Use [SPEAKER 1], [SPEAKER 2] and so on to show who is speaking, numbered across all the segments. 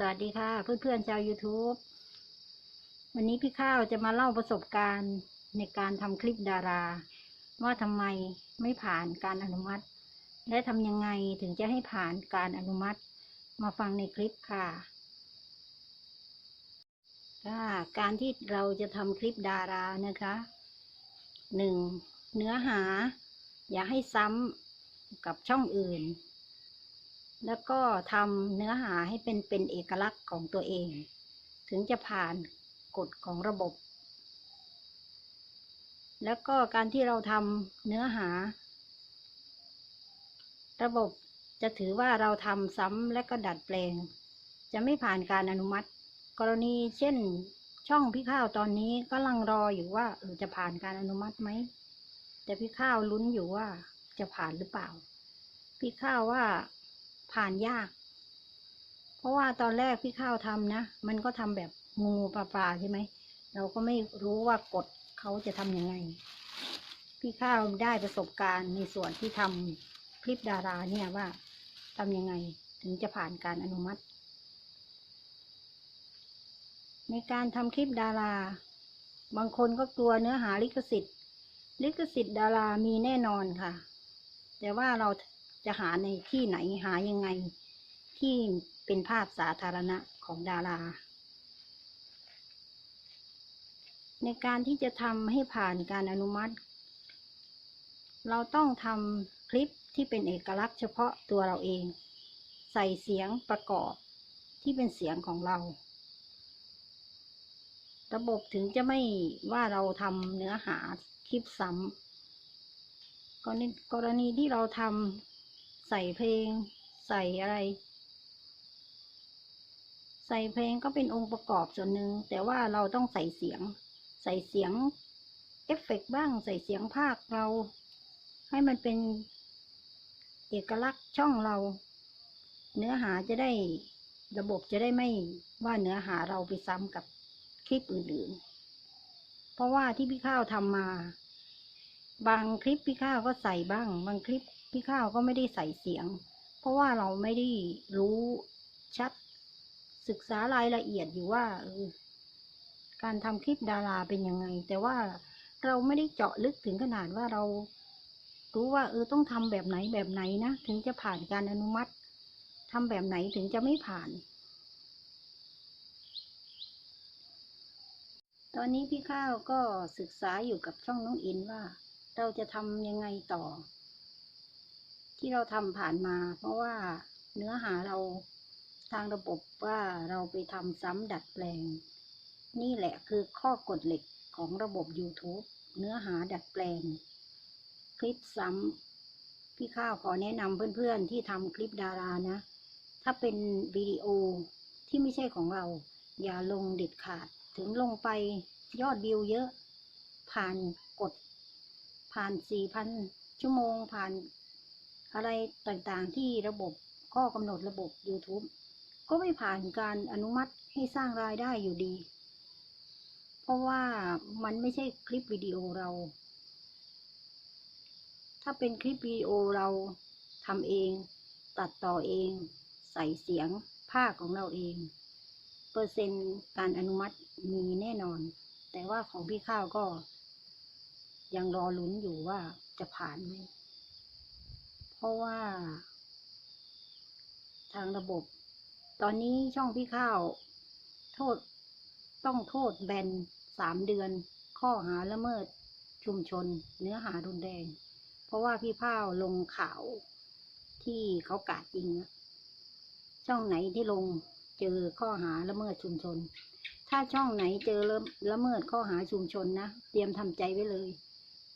[SPEAKER 1] สวัสดีค่ะเพื่อนๆชาว YouTube วันนี้พี่ข้าวจะมาเล่าประสบการณ์ในการทำคลิปดารา ว่าทำไมไม่ผ่านการอนุมัติ และทำยังไงถึงจะให้ผ่านการอนุมัติ มาฟังในคลิปค่ะค่ะการที่เราจะทำคลิปดารานะคะหนึ่งเนื้อหา อย่าให้ซ้ำกับช่องอื่น แล้วก็ทำเนื้อหาให้เป็นเป็นเอกลักษณ์ของตัวเอง ถึงจะผ่านกฎของระบบ แล้วก็การที่เราทำเนื้อหา ระบบจะถือว่าเราทำซ้ำและก็ดัดแปลง จะไม่ผ่านการอนุมัติ กรณีเช่น ช่องพี่ข้าวตอนนี้ก็ลังรออยู่ว่าจะผ่านการอนุมัติไหม แต่พี่ข้าวลุ้นอยู่ว่าจะผ่านหรือเปล่า พี่ข้าวว่า ผ่านยาก เพราะว่าตอนแรกพี่ข้าวทำนะ มันก็ทำแบบงูปลาปลาใช่ไหม เราก็ไม่รู้ว่ากฎเขาจะทำยังไง พี่ข้าวได้ประสบการณ์ในส่วนที่ทำคลิปดาราเนี่ยว่าทำยังไงถึงจะผ่านการอนุมัติ ในการทำคลิปดารา บางคนก็กลัวเนื้อหาลิขสิทธิ์ ลิขสิทธิ์ดารามีแน่นอนค่ะ แต่ว่าเรา จะหาในที่ไหนหายังไง ที่เป็นภาพสาธารณะของดารา ในการที่จะทำให้ผ่านการอนุมัติ เราต้องทำคลิปที่เป็นเอกลักษณ์เฉพาะตัวเราเอง ใส่เสียงประกอบที่เป็นเสียงของเรา ระบบถึงจะไม่ว่าเราทำเนื้อหาคลิปซ้ำกรณีที่เราทำ ใส่เพลง ใส่อะไร ใส่เพลงก็เป็นองค์ประกอบส่วนหนึ่งแต่ว่าเราต้องใส่เสียง ใส่เสียงเอฟเฟกต์บ้างใส่เสียงภาคเรา ให้มันเป็นเอกลักษณ์ช่องเรา เนื้อหาจะได้ระบบจะได้ไม่ว่าเนื้อหาเราไปซ้ำกับคลิปอื่นๆ เพราะว่าที่พี่ข้าวทำมา บางคลิปพี่ข้าวก็ใส่บ้าง บางคลิป พี่ข้าวก็ไม่ได้ใส่เสียง เพราะว่าเราไม่ได้รู้ชัด ศึกษารายละเอียดอยู่ว่าการทำคลิปดาราเป็นยังไง แต่ว่าเราไม่ได้เจาะลึกถึงขนาดว่าเรารู้ว่าเออต้องทำแบบไหนแบบไหนนะ ถึงจะผ่านการอนุมัติทำแบบไหนถึงจะไม่ผ่าน ตอนนี้พี่ข้าวก็ศึกษาอยู่กับช่องน้องอินว่า เราจะทำยังไงต่อ ที่เราทำผ่านมา เพราะว่าเนื้อหาเราทางระบบว่าเราไปทำซ้ำดัดแปลง นี่แหละคือข้อกฎเหล็กของระบบ YouTube เนื้อหาดัดแปลง คลิปซ้ำพี่ข้าวขอแนะนำเพื่อนๆที่ทำคลิปดารานะ ถ้าเป็นวิดีโอที่ไม่ใช่ของเรา อย่าลงเด็ดขาดถึงลงไปยอดวิวเยอะ ผ่านกด ผ่านสี่พันชั่วโมงผ่าน อะไรต่างๆที่ระบบข้อกำหนดระบบ YouTube ก็ไม่ผ่านการอนุมัติให้สร้างรายได้อยู่ดี เพราะว่ามันไม่ใช่คลิปวิดีโอเรา ถ้าเป็นคลิปวิดีโอเราทำเอง ตัดต่อเอง ใส่เสียงภาคของเราเอง เปอร์เซ็นต์การอนุมัติมีแน่นอน แต่ว่าของพี่ข้าวก็ ยังรอลุ้นอยู่ว่าจะผ่านไหม เพราะว่า ทางระบบ ตอนนี้ช่องพี่ข้าว โทษต้องโทษแบนสามเดือน ข้อหาละเมิดชุมชน เนื้อหารุนแรง เพราะว่าพี่ข้าวลงข่าวที่เขากาดยิงอะช่องไหนที่ลงเจอข้อหาละเมิดชุมชน ถ้าช่องไหนเจอละละเมิดข้อหาชุมชนนะ เตรียมทำใจไว้เลย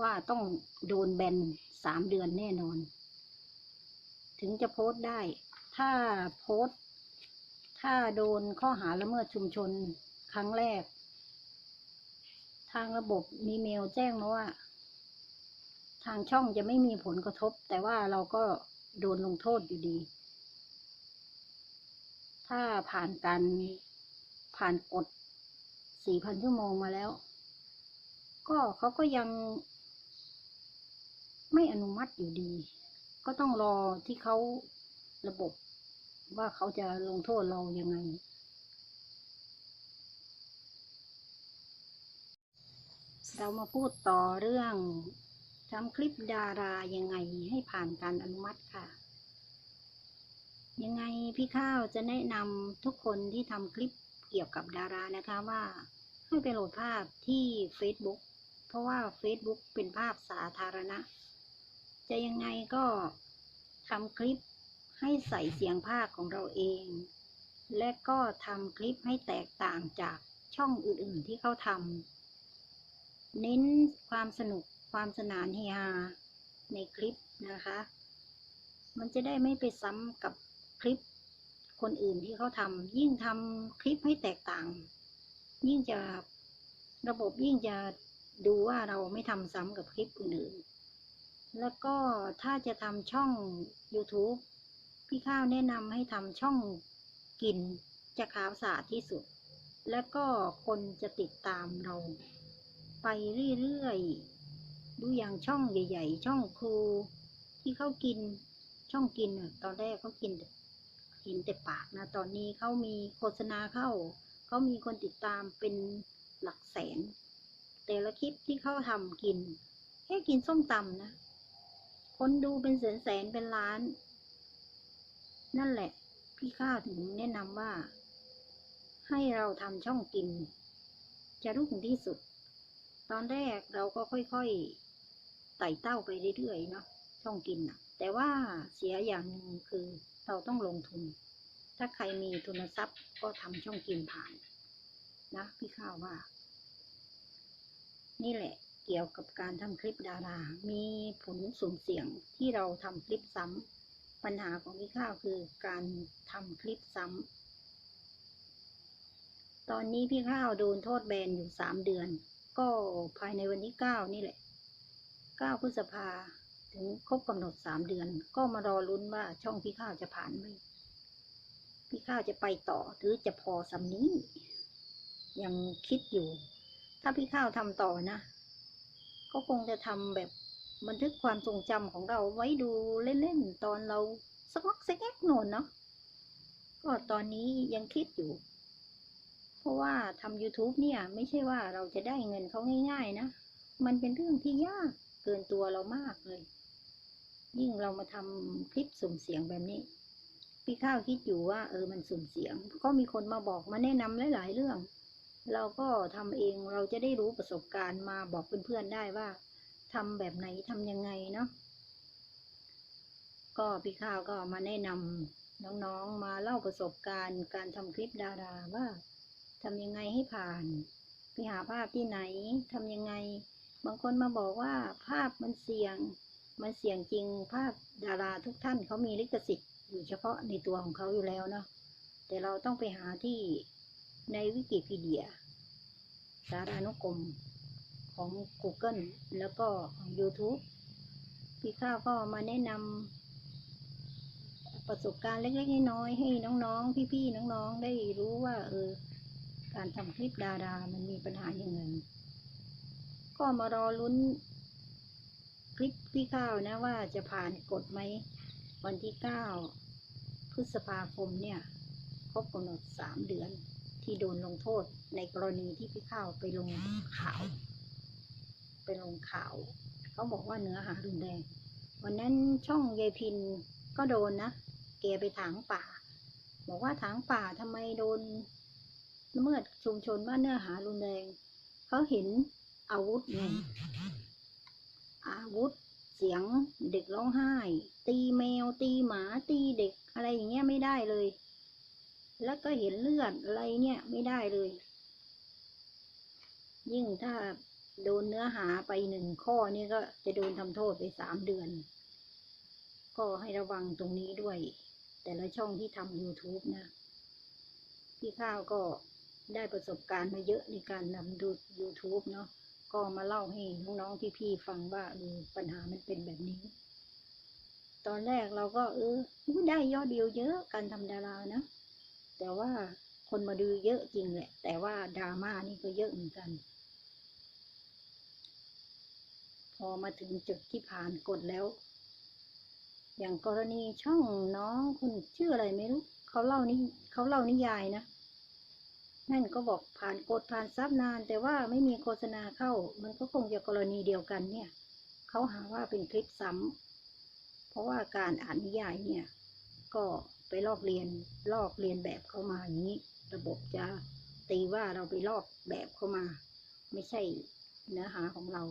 [SPEAKER 1] ว่าต้องโดนแบนสามเดือนแน่นอน ถึงจะโพสต์ได้ ถ้าโพสต์ ถ้าโดนข้อหาละเมิดชุมชนครั้งแรก ทางระบบมีเมลแจ้งมาว่า ทางช่องจะไม่มีผลกระทบ แต่ว่าเราก็โดนลงโทษอยู่ดี ถ้าผ่านการผ่านกฎสี่พันชั่วโมงมาแล้ว ก็เขาก็ยังไม่อนุมัติอยู่ดี ก็ต้องรอที่เขาระบบว่าเขาจะลงโทษเรายังไง เรามาพูดต่อเรื่องทำคลิปดารายังไงให้ผ่านการอนุมัติค่ะ ยังไงพี่ข้าวจะแนะนำทุกคนที่ทำคลิปเกี่ยวกับดารานะคะว่าให้ไปโหลดภาพที่ Facebook เพราะว่า Facebook เป็นภาพสาธารณะ จะยังไงก็ทำคลิปให้ใส่เสียงภาคของเราเอง และก็ทำคลิปให้แตกต่างจากช่องอื่นๆที่เขาทำเน้นความสนุกความสนานเฮฮาในคลิปนะคะ มันจะได้ไม่ไปซ้ำกับคลิปคนอื่นที่เขาทำยิ่งทำคลิปให้แตกต่าง ยิ่งจะระบบยิ่งจะดูว่าเราไม่ทำซ้ำกับคลิปอื่นๆ แล้วก็ถ้าจะทำช่อง YouTube พี่ข้าวแนะนำให้ทำช่องกินจะขาวสะอาดที่สุด แล้วก็คนจะติดตามเรา ไปเรื่อยๆ ดูอย่างช่องใหญ่ ๆ ช่องครู ที่เขากินช่องกินตอนแรกเขากินแต่เห็นแต่ปากนะ ตอนนี้เขามีโฆษณาเข้า เขามีคนติดตามเป็นหลักแสน แต่ละคลิปที่เขาทำกิน แค่กินส้มตำนะ คนดูเป็นแสนแสนเป็นล้าน นั่นแหละ พี่ข้าวถึงแนะนำว่า ให้เราทำช่องกิน จะรุ่งที่สุด ตอนแรกเราก็ค่อยๆไต่เต้าไปเรื่อยๆเนาะช่องกินนะแต่ว่าเสียอย่างหนึ่งคือเราต้องลงทุน ถ้าใครมีทุนทรัพย์ก็ทำช่องกินผ่าน นะ พี่ข้าวว่า นี่แหละ เกี่ยวกับการทำคลิปดารา มีผลสุ่มเสี่ยงที่เราทำคลิปซ้ำปัญหาของพี่ข้าวคือการทำคลิปซ้ำตอนนี้พี่ข้าวโดนโทษแบนอยู่สามเดือน ก็ภายในวันที่เก้านี่แหละเก้าพฤษภาถึงครบกำหนดสามเดือน ก็มารอลุ้นว่าช่องพี่ข้าวจะผ่านไหมพี่ข้าวจะไปต่อหรือจะพอสำนี้ ยังคิดอยู่ ถ้าพี่ข้าวทำต่อนะ ก็คงจะทำแบบบันทึกความทรงจำของเราไว้ดูเล่นๆ ตอนเราสักวักสักแอกโนนเนาะก็ตอนนี้ยังคิดอยู่ เพราะว่าทำ YouTube เนี่ย ไม่ใช่ว่าเราจะได้เงินเขาง่ายๆนะ มันเป็นเรื่องที่ยากเกินตัวเรามากเลย ยิ่งเรามาทำคลิปสุ่มเสียงแบบนี้ พี่ข้าวคิดอยู่ว่าเออมันสุ่มเสียง ก็มีคนมาบอกมาแนะนำหลายๆเรื่อง เราก็ทำเองเราจะได้รู้ประสบการณ์มาบอกเพื่อนๆได้ว่าทำแบบไหนทำยังไงเนาะก็พี่ข้าวก็มาแนะนำน้องๆมาเล่าประสบการณ์การทำคลิปดาราว่าทำยังไงให้ผ่านไปหาภาพที่ไหนทำยังไง บางคนมาบอกว่าภาพมันเสี่ยง มันเสี่ยงจริงภาพดาราทุกท่านเขามีลิขสิทธิ์อยู่เฉพาะในตัวของเขาอยู่แล้วเนาะแต่เราต้องไปหาที่ ในวิกิพีเดีย สารานุกรมของ Google แล้วก็ของ YouTube พี่ข้าวก็มาแนะนำประสบการณ์เล็กๆน้อยๆให้น้องๆ พี่ๆ น้องๆ ได้รู้ว่า เออ การทำคลิปดารามันมีปัญหาอย่างไงก็มารอลุ้นคลิปพี่ข้าวนะว่าจะผ่านกฎไหม วันที่เก้าพฤษภาคมเนี่ย ครบกำหนดสามเดือน ที่โดนลงโทษในกรณีที่พี่ข้าวไปลงข่าว ไปลงข่าว เขาบอกว่าเนื้อหารุนแรง วันนั้นช่องยายพินก็โดนนะแกไปถางป่า บอกว่าถางป่าทำไมโดนเมิดชุมชนว่าเนื้อหารุนแรงเขาเห็นอาวุธไงอาวุธเสียงเด็กร้องไห้ ตีแมวตีหมาตีเด็กอะไรอย่างเงี้ยไม่ได้เลย แล้วก็เห็นเลือดอะไรเนี่ยไม่ได้เลย ยิ่งถ้าโดนเนื้อหาไปหนึ่งข้อนี่ก็จะโดนทำโทษไปสามเดือน ก็ให้ระวังตรงนี้ด้วย แต่ละช่องที่ทำ YouTube นะ พี่ข้าวก็ได้ประสบการณ์มาเยอะในการนำดู YouTube เนาะก็มาเล่าให้น้องๆพี่ๆฟังว่าเออปัญหามันเป็นแบบนี้ ตอนแรกเราก็เออได้ยอดวิวเยอะการทำดารานะ แต่ว่าคนมาดูเยอะจริงแหละ แต่ว่าดราม่านี่ก็เยอะเหมือนกัน พอมาถึงจุดที่ผ่านกฎแล้ว อย่างกรณีช่องน้องคนชื่ออะไรไม่รู้เขาเล่านี่เขาเล่านิยายนะนั่นก็บอกผ่านกดผ่านซับนาน แต่ว่าไม่มีโฆษณาเข้า มันก็คงจะกรณีเดียวกันเนี่ยเขาหาว่าเป็นคลิปซ้ำเพราะว่าการอ่านนิยายเนี่ย ก็ ไปลอกเรียนลอกเรียนแบบเข้ามาอย่างนี้ ระบบจะตีว่าเราไปลอกแบบเข้ามา ไม่ใช่เนื้อหาของเรา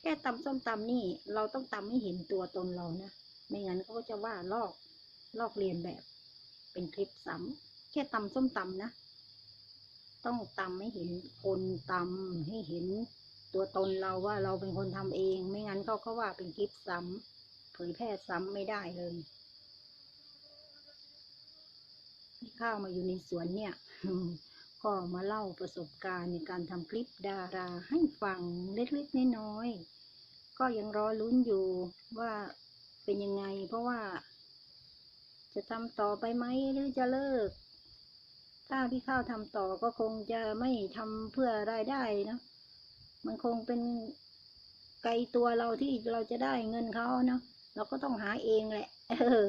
[SPEAKER 1] แค่ตำส้มตำนี่เราต้องตำให้เห็นตัวตนเรานะไม่งั้นเขาก็จะว่าลอกลอกเรียนแบบ เป็นคลิปซ้ำแค่ตำส้มตำนะ ต้องตำให้เห็นคนตำให้เห็นตัวตนเราว่าเราเป็นคนทำเอง ไม่งั้นเขาก็ว่าเป็นคลิปซ้ำเผยแพร่ซ้ำไม่ได้เลยที่ ข้าวมาอยู่ในสวนเนี่ย ก็มาเล่าประสบการณ์ในการทำคลิปดาราให้ฟังเล็กๆน้อยๆก็ยังรอลุ้นอยู่ว่าเป็นยังไง เพราะว่า จะทำต่อไปไหมหรือจะเลิก ถ้าพี่ข้าวทำต่อก็คงจะไม่ทำเพื่อรายได้นะมันคงเป็นไกลตัวเราที่เราจะได้เงินเขาเนาะเราก็ต้องหาเองแหละ เออ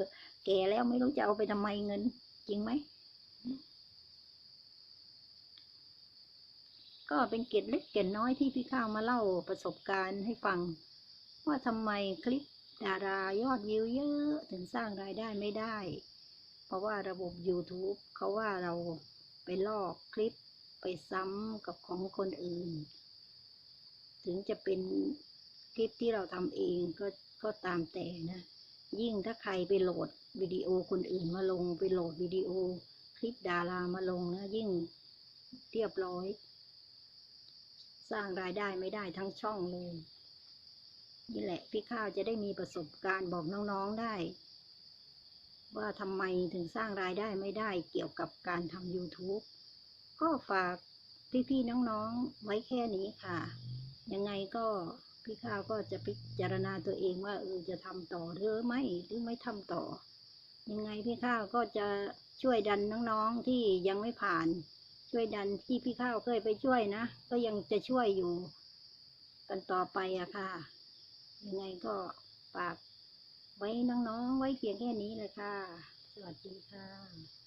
[SPEAKER 1] แก่แล้วไม่รู้จะเอาไปทำไมเงิน จริงไหม ก็เป็นเกร็ดเล็กเกร็ดน้อยที่พี่ข้าวมาเล่าประสบการณ์ให้ฟัง ว่าทำไมคลิปดารายอดวิวเยอะถึงสร้างรายได้ไม่ได้ เพราะว่าระบบ YouTube เขาว่าเราไปลอกคลิปไปซ้ำกับของคนอื่น ถึงจะเป็นคลิปที่เราทำเองก็ก็ตามแต่นะ ยิ่งถ้าใครไปโหลดวิดีโอคนอื่นมาลงไปโหลดวิดีโอ คลิปดารามาลงนะยิ่งเรียบร้อย สร้างรายได้ไม่ได้ทั้งช่องเลย นี่แหละ พี่ข้าวจะได้มีประสบการณ์บอกน้องๆได้ ว่าทำไมถึงสร้างรายได้ไม่ได้เกี่ยวกับการทำ YouTube ก็ฝากพี่ๆน้องๆไว้แค่นี้ค่ะ ยังไงก็พี่ข้าวก็จะพิจารณาตัวเองว่าเออจะทำต่อหรือไม่หรือไม่ทำต่อ ยังไงพี่ข้าวก็จะช่วยดันน้องๆที่ยังไม่ผ่าน ช่วยดันที่พี่ข้าวเคยไปช่วยนะ ก็ยังจะช่วยอยู่ กันต่อไปอะค่ะ ยังไงก็ฝากไว้น้องๆ ไว้เพียงแค่นี้เลยค่ะ สวัสดีค่ะ